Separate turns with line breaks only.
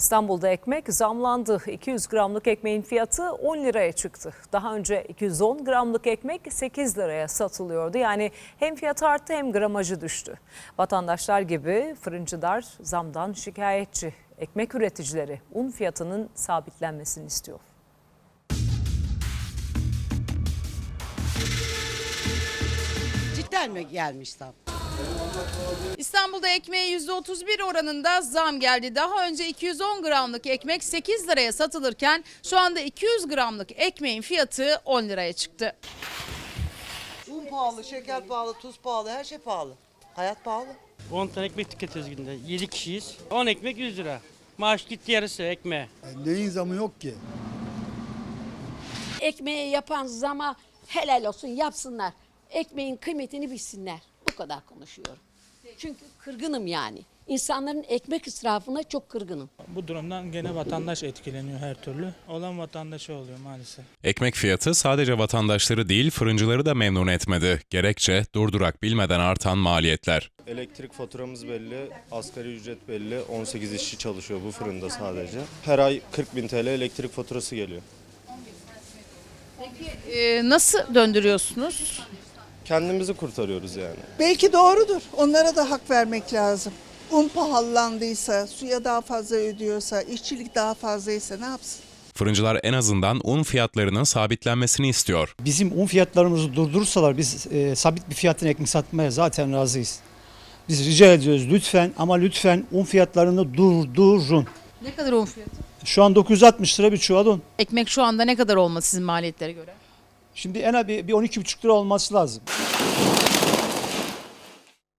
İstanbul'da ekmek zamlandı. 200 gramlık ekmeğin fiyatı 10 liraya çıktı. Daha önce 210 gramlık ekmek 8 liraya satılıyordu. Yani hem fiyat arttı hem gramajı düştü. Vatandaşlar gibi fırıncılar zamdan şikayetçi. Ekmek üreticileri un fiyatının sabitlenmesini istiyor.
Cidden mi gelmiş tam?
İstanbul'da ekmeğe %31 oranında zam geldi. Daha önce 210 gramlık ekmek 8 liraya satılırken şu anda 200 gramlık ekmeğin fiyatı 10 liraya çıktı.
Un pahalı, şeker pahalı, tuz pahalı, her şey pahalı. Hayat pahalı.
10 tane ekmek tüketiyoruz günde. 7 kişiyiz. 10 ekmek 100 lira. Maaş gitti yarısı ekmeğe.
Neyin zamı yok ki?
Ekmeği yapan zama helal olsun yapsınlar. Ekmeğin kıymetini bilsinler. Kadar konuşuyorum. Çünkü kırgınım yani. İnsanların ekmek israfına çok kırgınım.
Bu durumdan gene vatandaş etkileniyor her türlü. Olan vatandaşı oluyor maalesef.
Ekmek fiyatı sadece vatandaşları değil fırıncıları da memnun etmedi. Gerekçe durdurak bilmeden artan maliyetler.
Elektrik faturamız belli, asgari ücret belli. 18 işçi çalışıyor bu fırında sadece. Her ay 40 bin TL elektrik faturası geliyor.
Ee, nasıl döndürüyorsunuz?
Kendimizi kurtarıyoruz yani.
Belki doğrudur. Onlara da hak vermek lazım. Un pahalandıysa, suya daha fazla ödüyorsa, işçilik daha fazlaysa ne yapsın?
Fırıncılar en azından un fiyatlarının sabitlenmesini istiyor.
Bizim un fiyatlarımızı durdurursalar biz e, sabit bir fiyatına ekmek satmaya zaten razıyız. Biz rica ediyoruz lütfen ama lütfen un fiyatlarını durdurun.
Ne kadar un fiyatı?
Şu an 960 lira bir çuval un.
Ekmek şu anda ne kadar olmalı sizin maliyetlere göre?
Şimdi en az bir bir 12,5 lira olması lazım.